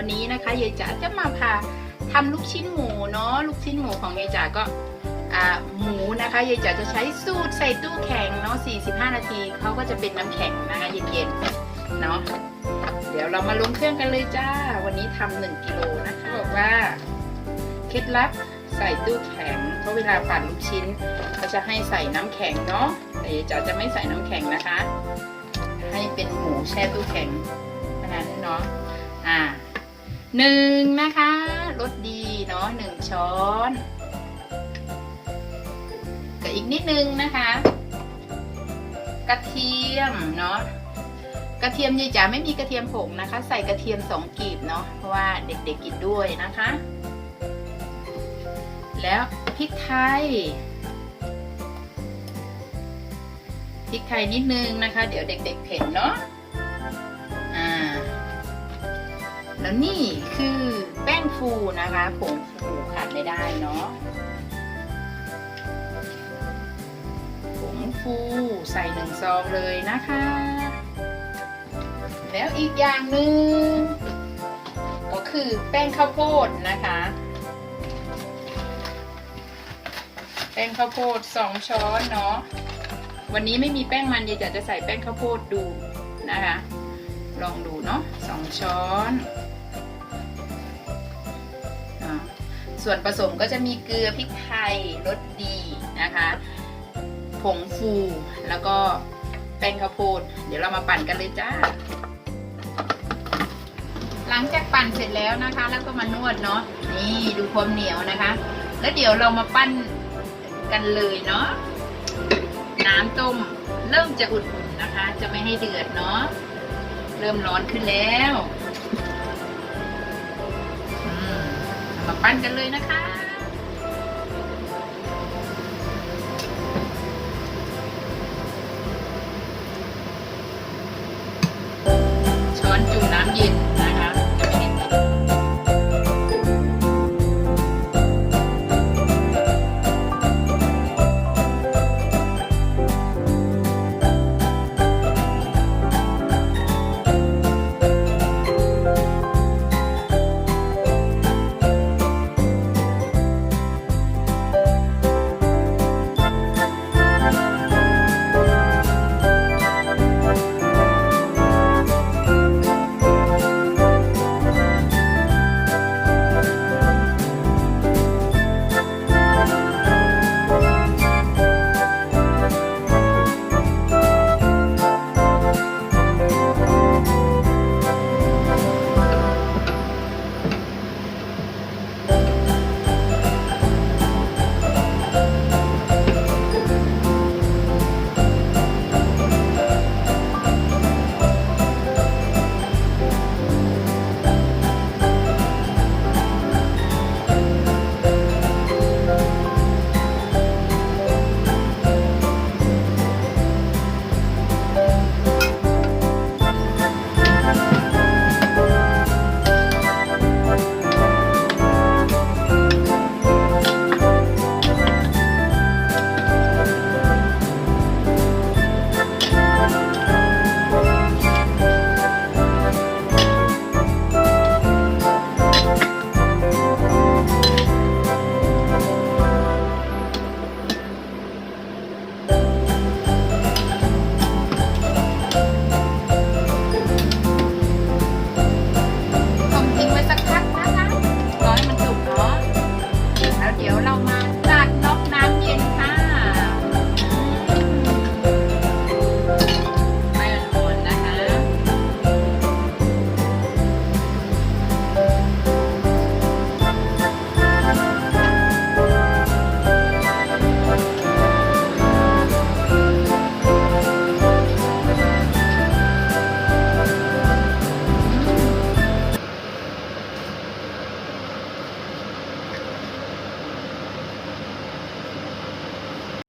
ายจ๋าจะมาพาทำลูกชิ้นหมูเนาะลูกชิ้นหมูของยายจ๋าก็หมูนะคะยายจ๋าจะใช้สูตรใส่ตู้แข็งเนาะ 45 นาทีเขาก็จะเป็นน้ำแข็งนะคะเย็นๆเนาะเดี๋ยวเรามาลงเครื่องกันเลยจ้า วันนี้ทำหนึ่งกิโลนะคะบอกว่าเคล็ดลับใส่ตู้แข็งเพราะเวลาปั่นลูกชิ้นเขาจะให้ใส่น้ำแข็งเนาะแต่ยายจ๋าจะไม่ใส่น้ำแข็งนะคะ ให้เป็นหมูแช่ตู้แข็งเท่านั้นเนาะอ่า หนึ่งนะคะรสดีเนาะหนึ่งช้อนกับอีกนิดนึงนะคะ กระเทียมเนาะกระเทียมยายจ๋าไม่มีกระเทียมผงนะคะ ใส่กระเทียมสองกีบเนาะเพราะว่าเด็กๆกินด้วยนะคะ แล้วพริกไทยพริกไทยนิดนึงนะคะ เดี๋ยวเด็ก ๆเผ็ดเนาะ แล้วนี่คือแป้งฟูนะคะผงฟูขาดไม่ได้เนาะผงฟูใส่หนึ่งซองเลยนะคะ แล้วอีกอย่างหนึ่งก็คือแป้งข้าวโพดนะคะ แป้งข้าวโพดสองช้อนเนาะวันนี้ไม่มีแป้งมันยายจะจะใส่แป้งข้าวโพดดูนะคะ ลองดูเนาะสองช้อน ส่วนผสมก็จะมีเกลือพริกไทยรสดีนะคะ ผงฟูแล้วก็แป้งข้าวโพดเดี๋ยวเรามาปั่นกันเลยจ้า หลังจากปั่นเสร็จแล้วนะคะ แล้วก็มานวดเนาะนี่ดูความเหนียวนะคะ แล้วเดี๋ยวเรามาปั้นกันเลยเนาะน้ำต้มเริ่มจะอุ่นๆนะคะ จะไม่ให้เดือดเนาะเริ่มร้อนขึ้นแล้ว ปั้นกันเลยนะคะ